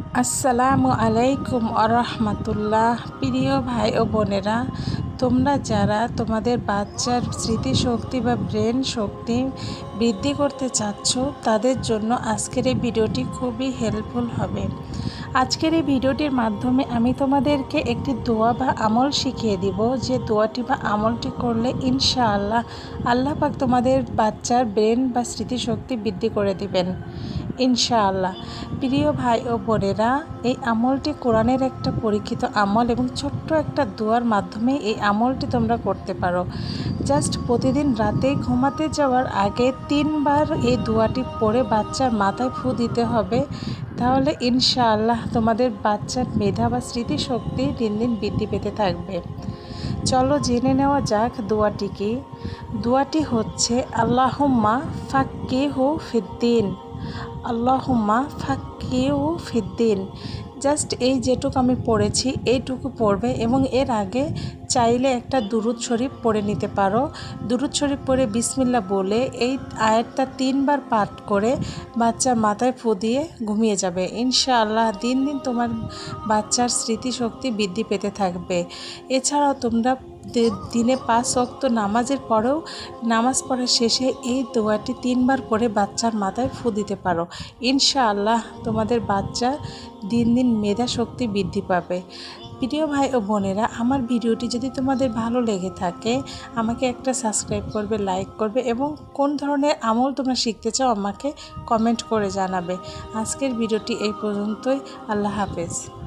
আসসালামু আলাইকুম আরহামাতুল্লাহ। প্রিয় ভাই ও বোনেরা, তোমরা যারা তোমাদের বাচ্চার স্মৃতিশক্তি বা ব্রেন শক্তি বৃদ্ধি করতে চাচ্ছ, তাদের জন্য আজকের এই ভিডিওটি খুবই হেল্পফুল হবে। আজকের এই ভিডিওটির মাধ্যমে আমি তোমাদেরকে একটি দোয়া বা আমল শিখিয়ে দিব। যে দোয়াটি বা আমলটি করলে ইনশাআল্লাহ আল্লাহ পাক তোমাদের বাচ্চার ব্রেন বা স্মৃতিশক্তি বৃদ্ধি করে দিবেন। ইনশাআল্লাহ। প্রিয় ভাই ও বোনেরা, এই আমলটি কোরআনের একটা পরীক্ষিত আমল এবং ছোট্ট একটা দোয়ার মাধ্যমে এই আমলটি তোমরা করতে পারো। জাস্ট প্রতিদিন রাতে ঘুমাতে যাওয়ার আগে তিনবার এই দোয়াটি পড়ে বাচ্চার মাথায় ফু দিতে হবে। তাহলে ইনশাআল্লাহ তোমাদের বাচ্চার মেধা বা স্মৃতিশক্তি দিন দিন বৃদ্ধি পেতে থাকবে। চলো জেনে নেওয়া যাক দোয়াটি কি। দোয়াটি হচ্ছে, আল্লাহম্মা ফাক্কে হু ফিদ্দিন আল্লাহম্মা হু ফিদ্দিন জাস্ট এই যেটুকু আমি পড়েছি, এইটুকু পড়বে এবং এর আগে চাইলে একটা দুরুদ শরীফ পড়ে নিতে পারো। দুরুদ শরীফ পড়ে বিসমিল্লা বলে এই আয়াতটা তিনবার পাঠ করে বাচ্চার মাথায় ফু দিয়ে ঘুমিয়ে যাবে। ইনশাআল্লাহ দিন দিন তোমার বাচ্চার স্মৃতিশক্তি বৃদ্ধি পেতে থাকবে। এছাড়াও তোমরা দিনে পাঁচ অক্ত নামাজের পরেও নামাজ পড়ার শেষে এই দোয়াটি তিনবার পরে বাচ্চার মাথায় ফু দিতে পারো। ইনশাআল্লাহ তোমাদের বাচ্চা দিন দিন মেধা শক্তি বৃদ্ধি পাবে। প্রিয় ভাই ও বোনেরা, আমার ভিডিওটি যদি তোমাদের ভালো লেগে থাকে, আমাকে একটা সাবস্ক্রাইব করবে, লাইক করবে এবং কোন ধরনের আমল তোমরা শিখতে চাও আমাকে কমেন্ট করে জানাবে। আজকের ভিডিওটি এই পর্যন্তই। আল্লাহ হাফেজ।